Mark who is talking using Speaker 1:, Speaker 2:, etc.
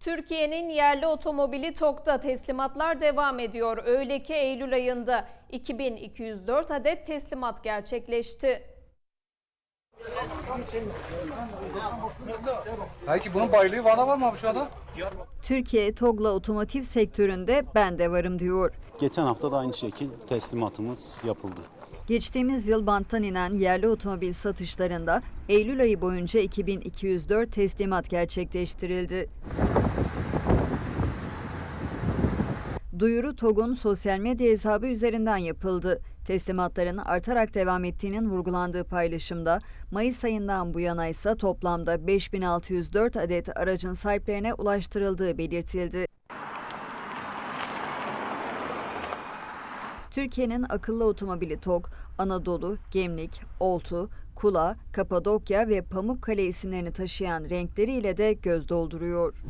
Speaker 1: Türkiye'nin yerli otomobili TOG'da teslimatlar devam ediyor. Öyle ki Eylül ayında 2204 adet teslimat gerçekleşti.
Speaker 2: Belki bunun baylığı Van'a var mı abi şu anda?
Speaker 3: Türkiye TOG'la otomotiv sektöründe ben de varım diyor.
Speaker 4: Geçen hafta da aynı şekil teslimatımız yapıldı.
Speaker 3: Geçtiğimiz yıl banttan inen yerli otomobil satışlarında Eylül ayı boyunca 2204 teslimat gerçekleştirildi. Duyuru TOG'un sosyal medya hesabı üzerinden yapıldı. Teslimatların artarak devam ettiğinin vurgulandığı paylaşımda Mayıs ayından bu yana ise toplamda 5604 adet aracın sahiplerine ulaştırıldığı belirtildi. Türkiye'nin akıllı otomobili TOG, Anadolu, Gemlik, Oltu, Kula, Kapadokya ve Pamukkale isimlerini taşıyan renkleriyle de göz dolduruyor.